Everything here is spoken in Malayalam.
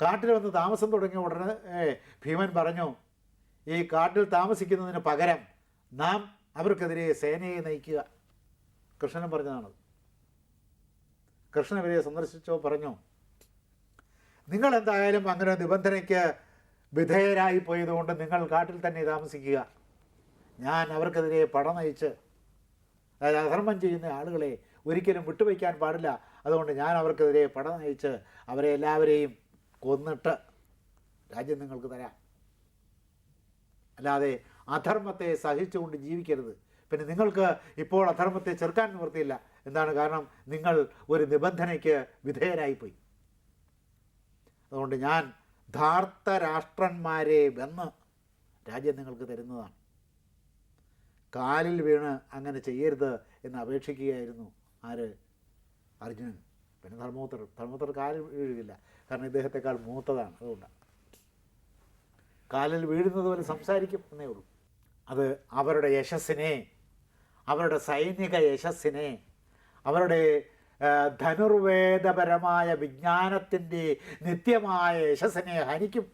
കാട്ടിൽ വന്ന് താമസം തുടങ്ങിയ ഉടനെ ഭീമൻ പറഞ്ഞു ഈ കാട്ടിൽ താമസിക്കുന്നതിന് പകരം നാം അവർക്കെതിരെ സേനയെ നയിക്കുക. കൃഷ്ണനും പറഞ്ഞതാണത് കൃഷ്ണൻ ഇവരെ സന്ദർശിച്ചോ പറഞ്ഞു നിങ്ങൾ എന്തായാലും അങ്ങനെ നിബന്ധനയ്ക്ക് വിധേയരായി പോയതുകൊണ്ട് നിങ്ങൾ കാട്ടിൽ തന്നെ താമസിക്കുക. ഞാൻ അവർക്കെതിരെ പട നയിച്ച് അതായത് അധർമ്മം ചെയ്യുന്ന ആളുകളെ ഒരിക്കലും വിട്ടുവയ്ക്കാൻ പാടില്ല. അതുകൊണ്ട് ഞാൻ അവർക്കെതിരെ പട നയിച്ച് അവരെ എല്ലാവരെയും കൊന്നിട്ട് രാജ്യം നിങ്ങൾക്ക് തരാം. അല്ലാതെ അധർമ്മത്തെ സഹിച്ചുകൊണ്ട് ജീവിക്കരുത്. പിന്നെ നിങ്ങൾക്ക് ഇപ്പോൾ അധർമ്മത്തെ ചെറുക്കാൻ നിവൃത്തിയില്ല. എന്താണ് കാരണം? നിങ്ങൾ ഒരു നിബന്ധനയ്ക്ക് വിധേയരായിപ്പോയി. അതുകൊണ്ട് ഞാൻ ധാർത്ത രാഷ്ട്രന്മാരെ വെന്ന് രാജ്യം നിങ്ങൾക്ക് തരുന്നതാണ്. കാലിൽ വീണ് അങ്ങനെ ചെയ്യരുത് എന്ന് അപേക്ഷിക്കുകയായിരുന്നു ആര്? അർജുനൻ. പിന്നെ ധർമ്മപുത്രർ ധർമ്മപുത്രർ കാലിൽ വീഴുകയില്ല. കാരണം ഇദ്ദേഹത്തെക്കാൾ മൂത്തതാണ്. അതുകൊണ്ടാണ് കാലിൽ വീഴുന്നത് പോലെ സംസാരിക്കും എന്നേ ഉള്ളൂ. അത് അവരുടെ യശസ്സിനെ അവരുടെ സൈനിക യശസ്സിനെ അവരുടെ ധനുർവേദപരമായ വിജ്ഞാനത്തിന്റെ നിത്യമായ യശസ്സിനെ ഹനിക്കും.